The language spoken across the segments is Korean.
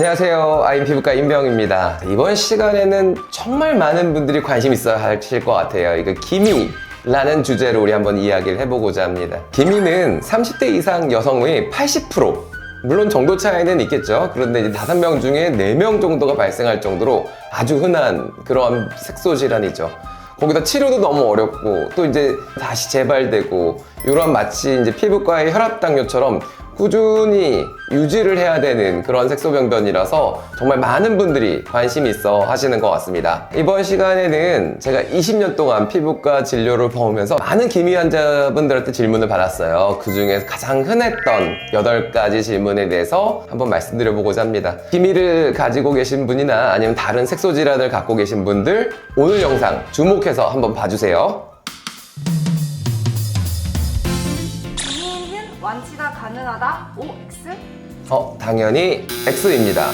안녕하세요. 아임 피부과 임병입니다. 이번 시간에는 정말 많은 분들이 관심 있어 하실 것 같아요. 이거 기미. 라는 주제로 우리 한번 이야기를 해보고자 합니다. 기미는 30대 이상 여성의 80% 물론 정도 차이는 있겠죠. 그런데 이제 5명 중에 4명 정도가 발생할 정도로 아주 흔한 그런 색소 질환이죠. 거기다 치료도 너무 어렵고 또 이제 다시 재발되고 이런 마치 이제 피부과의 혈압 당뇨처럼 꾸준히 유지를 해야 되는 그런 색소병변이라서 정말 많은 분들이 관심이 있어 하시는 것 같습니다. 이번 시간에는 제가 20년 동안 피부과 진료를 보면서 많은 기미 환자분들한테 질문을 받았어요. 그 중에 가장 흔했던 8가지 질문에 대해서 한번 말씀드려 보고자 합니다. 기미를 가지고 계신 분이나 아니면 다른 색소 질환을 갖고 계신 분들 오늘 영상 주목해서 한번 봐주세요. 가 가능하다? OX? 어, 당연히 X입니다.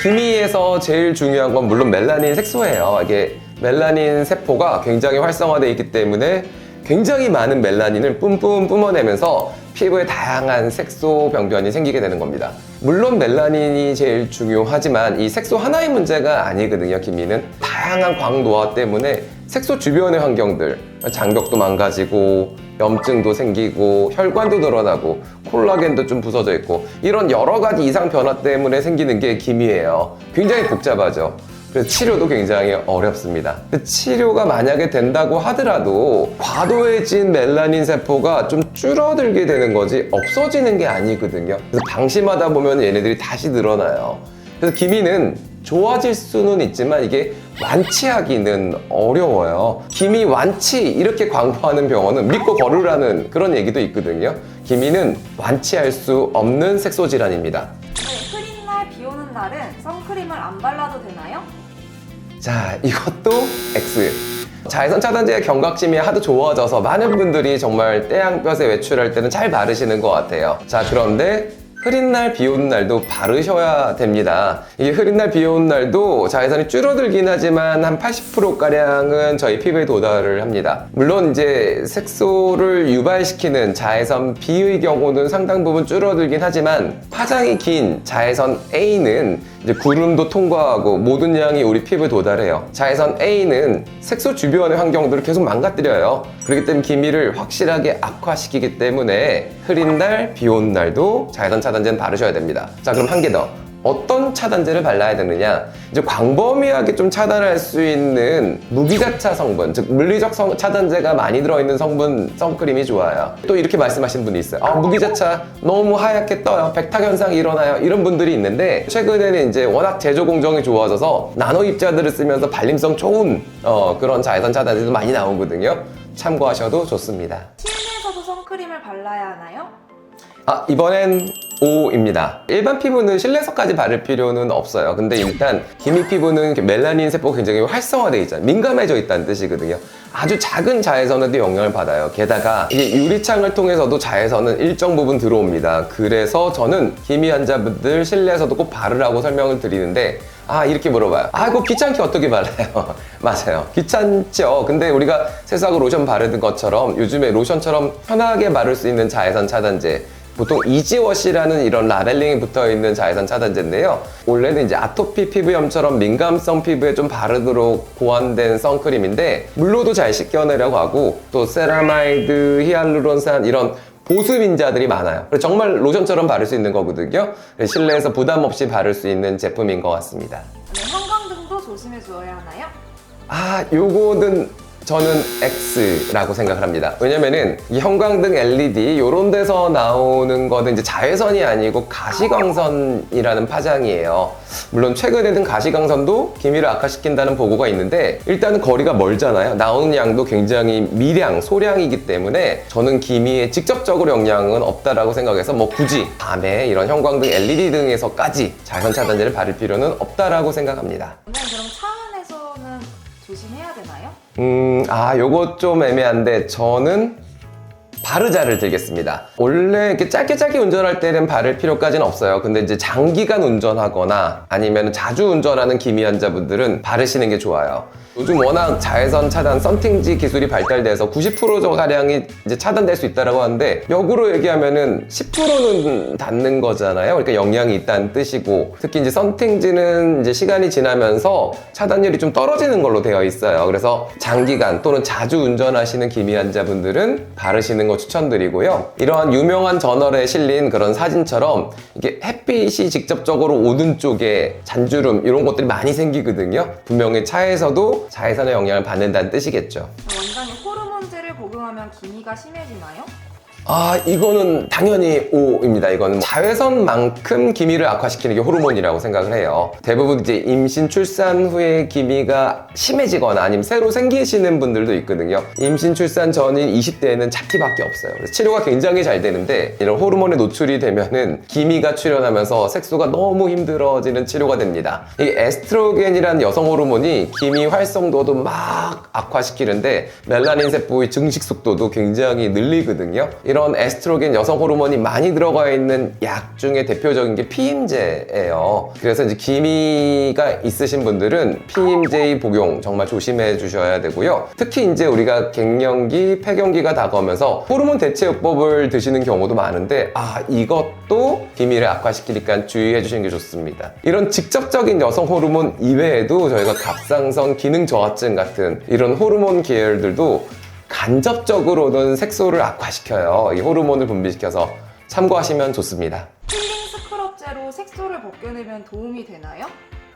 기미에서 제일 중요한 건 물론 멜라닌 색소예요. 이게 멜라닌 세포가 굉장히 활성화되어 있기 때문에 굉장히 많은 멜라닌을 뿜뿜 뿜어내면서 피부에 다양한 색소 병변이 생기게 되는 겁니다. 물론 멜라닌이 제일 중요하지만 이 색소 하나의 문제가 아니거든요, 기미는. 다양한 광노화 때문에 색소 주변의 환경들, 장벽도 망가지고, 염증도 생기고, 혈관도 늘어나고, 콜라겐도 좀 부서져 있고, 이런 여러 가지 이상 변화 때문에 생기는 게 기미예요. 굉장히 복잡하죠. 그래서 치료도 굉장히 어렵습니다. 치료가 만약에 된다고 하더라도 과도해진 멜라닌 세포가 좀 줄어들게 되는 거지 없어지는 게 아니거든요. 그래서 방심하다 보면 얘네들이 다시 늘어나요. 그래서 기미는 좋아질 수는 있지만 이게 완치하기는 어려워요. 기미 완치 이렇게 광고하는 병원은 믿고 걸으라는 그런 얘기도 있거든요. 기미는 완치할 수 없는 색소 질환입니다. 네, 흐린 날, 비 오는 날은 선크림을 안 발라도 되나요? 자, 이것도 X. 자외선 차단제의 경각심이 하도 좋아져서 많은 분들이 정말 태양볕에 외출할 때는 잘 바르시는 것 같아요. 자, 그런데 흐린 날, 비 오는 날도 바르셔야 됩니다. 이게 흐린 날, 비 오는 날도 자외선이 줄어들긴 하지만 한 80%가량은 저희 피부에 도달을 합니다. 물론 이제 색소를 유발시키는 자외선 B의 경우는 상당 부분 줄어들긴 하지만 파장이 긴 자외선 A는 이제 구름도 통과하고 모든 양이 우리 피부에 도달해요. 자외선 A는 색소 주변의 환경들을 계속 망가뜨려요. 그렇기 때문에 기미를 확실하게 악화시키기 때문에 흐린 날, 비 오는 날도 자외선 차단제는 바르셔야 됩니다. 자, 그럼 한 개 더. 어떤 차단제를 발라야 되느냐? 이제 광범위하게 좀 차단할 수 있는 무기자차 성분, 즉 물리적 성- 차단제가 많이 들어있는 성분 선크림이 좋아요. 또 이렇게 말씀하시는 분이 있어요. 아, 무기자차 너무 하얗게 떠요. 백탁 현상이 일어나요. 이런 분들이 있는데 최근에는 이제 워낙 제조 공정이 좋아져서 나노 입자들을 쓰면서 발림성 좋은 어, 그런 자외선 차단제도 많이 나오거든요. 참고하셔도 좋습니다. 실내에서도 선크림을 발라야 하나요? 아, 이번엔 O입니다. 일반 피부는 실내에서까지 바를 필요는 없어요. 근데 일단 기미 피부는 멜라닌 세포가 굉장히 활성화되어 있잖아요. 민감해져 있다는 뜻이거든요. 아주 작은 자외선에도 영향을 받아요. 게다가 이게 유리창을 통해서도 자외선은 일정 부분 들어옵니다. 그래서 저는 기미 환자분들 실내에서도 꼭 바르라고 설명을 드리는데 아 이렇게 물어봐요. 아 이거 귀찮게 어떻게 발라요? 맞아요. 귀찮죠. 근데 우리가 세수하고 로션 바르는 것처럼 요즘에 로션처럼 편하게 바를 수 있는 자외선 차단제 보통 이지워시라는 이런 라벨링이 붙어 있는 자외선 차단제인데요. 원래는 이제 아토피 피부염처럼 민감성 피부에 좀 바르도록 고안된 선크림인데 물로도 잘 씻겨내려고 하고 또 세라마이드, 히알루론산 이런 보습인자들이 많아요. 그래서 정말 로션처럼 바를 수 있는 거거든요. 실내에서 부담 없이 바를 수 있는 제품인 것 같습니다. 네, 형광등도 조심해 주어야 하나요? 아, 요거는 저는 X라고 생각을 합니다. 왜냐면은 이 형광등 LED 요런 데서 나오는 거는 이제 자외선이 아니고 가시광선이라는 파장이에요. 물론 최근에는 가시광선도 기미를 악화시킨다는 보고가 있는데 일단은 거리가 멀잖아요. 나오는 양도 굉장히 미량, 소량이기 때문에 저는 기미에 직접적으로 영향은 없다라고 생각해서 뭐 굳이 밤에 이런 형광등 LED 등에서까지 자외선 차단제를 바를 필요는 없다라고 생각합니다. 음, 아, 요거 좀 애매한데, 저는 바르자를 들겠습니다. 원래 이렇게 짧게 짧게 운전할 때는 바를 필요까지는 없어요. 근데 이제 장기간 운전하거나 아니면 자주 운전하는 기미 환자분들은 바르시는 게 좋아요. 요즘 워낙 자외선 차단 썬팅지 기술이 발달돼서 90% 가량이 이제 차단될 수 있다라고 하는데 역으로 얘기하면은 10%는 닿는 거잖아요. 그러니까 영향이 있다는 뜻이고 특히 이제 썬팅지는 이제 시간이 지나면서 차단율이 좀 떨어지는 걸로 되어 있어요. 그래서 장기간 또는 자주 운전하시는 기미 환자분들은 바르시는 거 추천드리고요. 이러한 유명한 저널에 실린 그런 사진처럼 이게 햇빛이 직접적으로 오는 쪽에 잔주름 이런 것들이 많이 생기거든요. 분명히 차에서도 자외선의 영향을 받는다는 뜻이겠죠. 원장님 호르몬제를 복용하면 기미가 심해지나요? 아, 이거는 당연히 O입니다. 이거는 자외선만큼 기미를 악화시키는 게 호르몬이라고 생각을 해요. 대부분 이제 임신 출산 후에 기미가 심해지거나 아니면 새로 생기시는 분들도 있거든요. 임신 출산 전인 20대에는 잡티밖에 없어요. 그래서 치료가 굉장히 잘 되는데 이런 호르몬에 노출이 되면은 기미가 출현하면서 색소가 너무 힘들어지는 치료가 됩니다. 이 에스트로겐이라는 여성 호르몬이 기미 활성도도 막 악화시키는데 멜라닌 세포의 증식 속도도 굉장히 늘리거든요. 이런 에스트로겐 여성 호르몬이 많이 들어가 있는 약 중에 대표적인 게 피임제예요. 그래서 이제 기미가 있으신 분들은 피임제 복용 정말 조심해 주셔야 되고요. 특히 이제 우리가 갱년기, 폐경기가 다가오면서 호르몬 대체요법을 드시는 경우도 많은데 아 이것도 기미를 악화시키니까 주의해 주시는 게 좋습니다. 이런 직접적인 여성 호르몬 이외에도 저희가 갑상선 기능 저하증 같은 이런 호르몬 계열들도 간접적으로는 색소를 악화시켜요. 이 호르몬을 분비시켜서 참고하시면 좋습니다. 필링 스크럽제로 색소를 벗겨내면 도움이 되나요?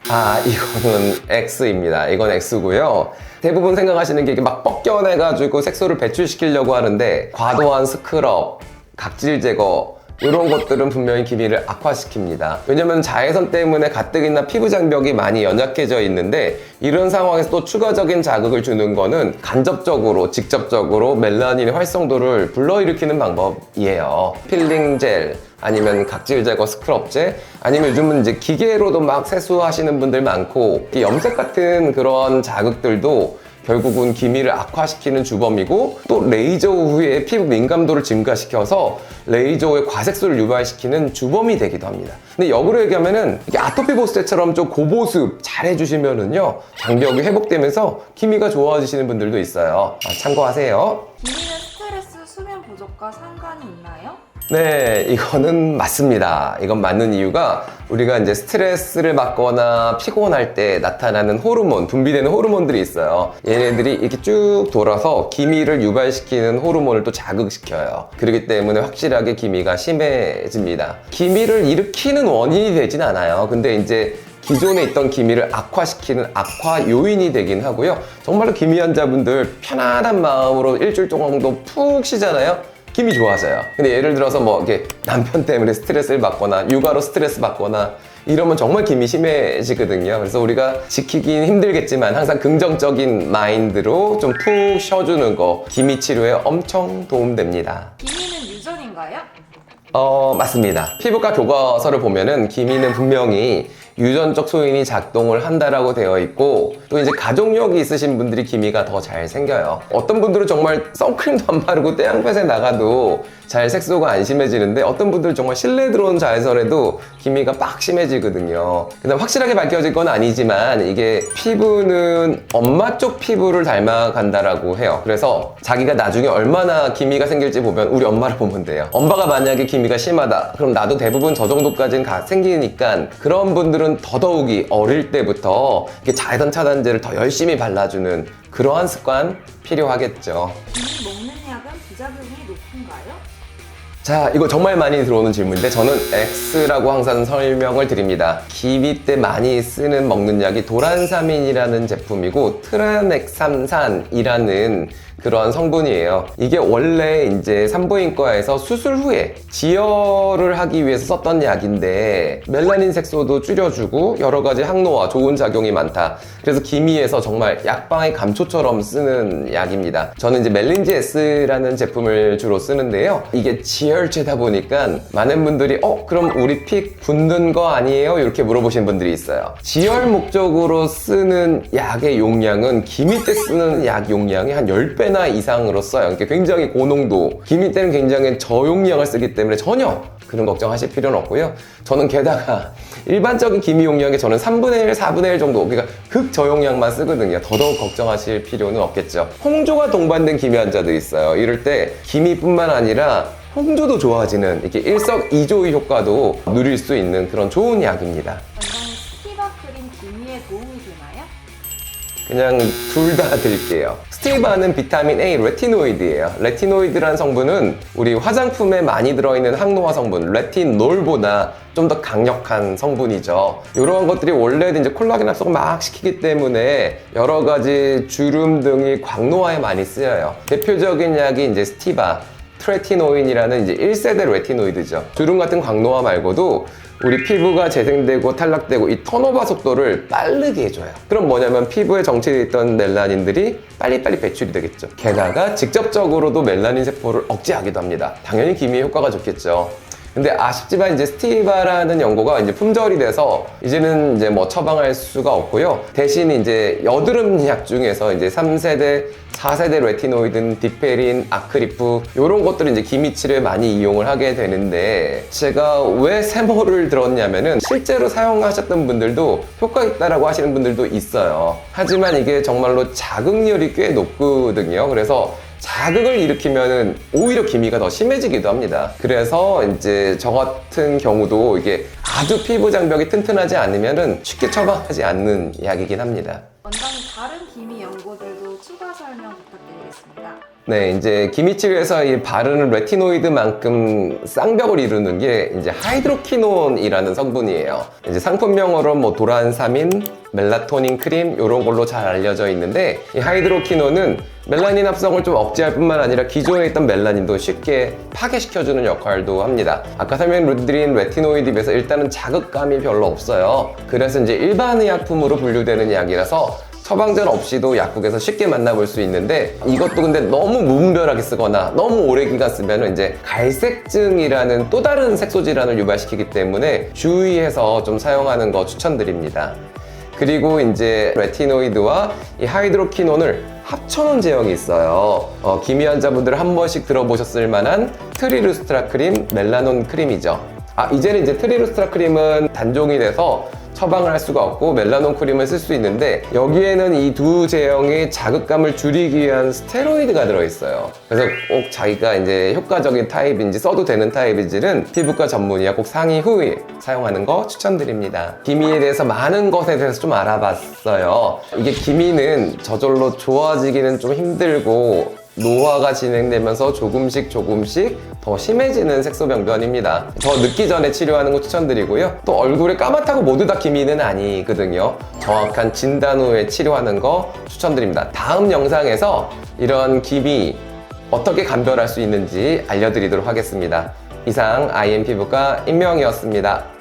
아, 이거는 X입니다. 이건 X고요. 대부분 생각하시는 게 이게 막 뻑겨내가지고 색소를 배출시키려고 하는데 과도한 스크럽, 각질 제거 이런 것들은 분명히 기미를 악화시킵니다. 왜냐면 자외선 때문에 가뜩이나 피부 장벽이 많이 연약해져 있는데 이런 상황에서 또 추가적인 자극을 주는 거는 간접적으로, 직접적으로 멜라닌의 활성도를 불러일으키는 방법이에요. 필링 젤, 아니면 각질 제거 스크럽제 아니면 요즘은 이제 기계로도 막 세수하시는 분들 많고 이 염색 같은 그런 자극들도 결국은 기미를 악화시키는 주범이고 또 레이저 후에 피부 민감도를 증가시켜서 레이저의 과색소를 유발시키는 주범이 되기도 합니다. 근데 역으로 얘기하면은 아토피 보스 때처럼 좀 고보습 잘 해주시면은요 장벽이 회복되면서 기미가 좋아지시는 분들도 있어요. 아, 참고하세요. 기미는 스트레스, 수면 부족과 상관이 있나요? 네, 이거는 맞습니다. 이건 맞는 이유가 우리가 이제 스트레스를 받거나 피곤할 때 나타나는 호르몬, 분비되는 호르몬들이 있어요. 얘네들이 이렇게 쭉 돌아서 기미를 유발시키는 호르몬을 또 자극시켜요. 그렇기 때문에 확실하게 기미가 심해집니다. 기미를 일으키는 원인이 되진 않아요. 근데 이제 기존에 있던 기미를 악화시키는 악화 요인이 되긴 하고요. 정말로 기미 환자분들 편안한 마음으로 일주일 정도 푹 쉬잖아요. 기미 좋아져요. 근데 예를 들어서 뭐 이게 남편 때문에 스트레스를 받거나 육아로 스트레스 받거나 이러면 정말 기미 심해지거든요. 그래서 우리가 지키긴 힘들겠지만 항상 긍정적인 마인드로 좀 푹 쉬어주는 거 기미 치료에 엄청 도움됩니다. 어, 맞습니다. 피부과 교과서를 보면은 기미는 분명히 유전적 소인이 작동을 한다라고 되어 있고 또 이제 가족력이 있으신 분들이 기미가 더 잘 생겨요. 어떤 분들은 정말 선크림도 안 바르고 태양볕에 나가도 잘 색소가 안 심해지는데 어떤 분들은 정말 실내 들어온 자외선에도 기미가 빡 심해지거든요. 그다음 확실하게 밝혀질 건 아니지만 이게 피부는 엄마 쪽 피부를 닮아간다라고 해요. 그래서 자기가 나중에 얼마나 기미가 생길지 보면 우리 엄마를 보면 돼요. 엄마가 만약에 기미가 심하다. 그럼 나도 대부분 저 정도까지는 가 생기니까 그런 분들은 더더욱이 어릴 때부터 이렇게 자외선 차단제를 더 열심히 발라주는 그러한 습관 필요하겠죠. 기미 먹는 약은 부작용이 높은가요? 자, 이거 정말 많이 들어오는 질문인데 저는 X라고 항상 설명을 드립니다. 기미 때 많이 쓰는 먹는 약이 도란사민이라는 제품이고 트라넥삼산이라는 그러한 성분이에요. 이게 원래 이제 산부인과에서 수술 후에 지혈을 하기 위해서 썼던 약인데 멜라닌 색소도 줄여주고 여러 가지 항노화 좋은 작용이 많다. 그래서 기미에서 정말 약방의 감초처럼 쓰는 약입니다. 저는 이제 멜린지 S라는 제품을 주로 쓰는데요. 이게 지혈제다 보니까 많은 분들이 어 그럼 우리 피 굳는 거 아니에요? 이렇게 물어보시는 분들이 있어요. 지혈 목적으로 쓰는 약의 용량은 기미 때 쓰는 약 용량이 한 10배나 5배나 이상으로 써요. 그러니까 굉장히 고농도. 기미 때는 굉장히 저용량을 쓰기 때문에 전혀 그런 걱정하실 필요는 없고요. 저는 게다가 일반적인 기미 용량에 저는 3분의 1, 4분의 1 정도, 그러니까 극저용량만 쓰거든요. 더더욱 걱정하실 필요는 없겠죠. 홍조가 동반된 기미 환자들이 있어요. 이럴 때 기미뿐만 아니라 홍조도 좋아지는 이렇게 일석이조의 효과도 누릴 수 있는 그런 좋은 약입니다. 그냥 둘 다 드릴게요. 스티바는 비타민 A 레티노이드예요. 레티노이드란 성분은 우리 화장품에 많이 들어있는 항노화 성분 레티놀보다 좀 더 강력한 성분이죠. 이러한 것들이 원래는 이제 콜라겐 합성을 막 시키기 때문에 여러 가지 주름 등이 광노화에 많이 쓰여요. 대표적인 약이 이제 스티바, 트레티노인이라는 이제 1세대 레티노이드죠. 주름 같은 광노화 말고도 우리 피부가 재생되고 탈락되고 이 턴오버 속도를 빠르게 해줘요. 그럼 뭐냐면 피부에 정체되어 있던 멜라닌들이 빨리빨리 배출이 되겠죠. 게다가 직접적으로도 멜라닌 세포를 억제하기도 합니다. 당연히 기미 효과가 좋겠죠. 근데 아쉽지만 이제 스티바라는 연고가 이제 품절이 돼서 이제는 이제 뭐 처방할 수가 없고요. 대신 이제 여드름 약 중에서 이제 3세대, 4세대 레티노이든, 디페린, 아크리프 이런 것들을 이제 기미치료에 많이 이용을 하게 되는데 제가 왜 세모를 들었냐면은 실제로 사용하셨던 분들도 효과 있다라고 하시는 분들도 있어요. 하지만 이게 정말로 자극률이 꽤 높거든요. 그래서 자극을 일으키면은 오히려 기미가 더 심해지기도 합니다. 그래서 이제 저 같은 경우도 이게 아주 피부 장벽이 튼튼하지 않으면은 쉽게 처방하지 않는 약이긴 합니다. 원장님 다른 기미 연고들도 추가 설명 부탁드 리겠습니다. 네, 이제 기미치료에서 이 바르는 레티노이드만큼 쌍벽을 이루는 게 이제 하이드로키논이라는 성분이에요. 이제 상품명으로 뭐 도란사민, 멜라토닌 크림 이런 걸로 잘 알려져 있는데 이 하이드로키논은 멜라닌 합성을 좀 억제할 뿐만 아니라 기존에 있던 멜라닌도 쉽게 파괴시켜주는 역할도 합니다. 아까 설명드린 레티노이드에 비해서 일단은 자극감이 별로 없어요. 그래서 이제 일반 의약품으로 분류되는 약이라서 처방전 없이도 약국에서 쉽게 만나볼 수 있는데 이것도 근데 너무 무분별하게 쓰거나 너무 오래 기간 쓰면 이제 갈색증이라는 또 다른 색소 질환을 유발시키기 때문에 주의해서 좀 사용하는 거 추천드립니다. 그리고 이제 레티노이드와 이 하이드로키논을 합쳐놓은 제형이 있어요. 어, 기미 환자분들 한 번씩 들어보셨을 만한 트리루스트라 크림, 멜라논 크림이죠. 아, 이제는 이제 트리루스트라 크림은 단종이 돼서 처방을 할 수가 없고 멜라논 크림을 쓸 수 있는데 여기에는 이 두 제형의 자극감을 줄이기 위한 스테로이드가 들어있어요. 그래서 꼭 자기가 이제 효과적인 타입인지 써도 되는 타입인지는 피부과 전문의와 꼭 상의 후에 사용하는 거 추천드립니다. 기미에 대해서 많은 것에 대해서 좀 알아봤어요. 이게 기미는 저절로 좋아지기는 좀 힘들고 노화가 진행되면서 조금씩 조금씩 더 심해지는 색소 병변입니다. 더 늦기 전에 치료하는 거 추천드리고요. 또 얼굴에 까맣다고 모두 다 기미는 아니거든요. 정확한 진단 후에 치료하는 거 추천드립니다. 다음 영상에서 이런 기미 어떻게 감별할 수 있는지 알려드리도록 하겠습니다. 이상 IM 피부과 임명이었습니다.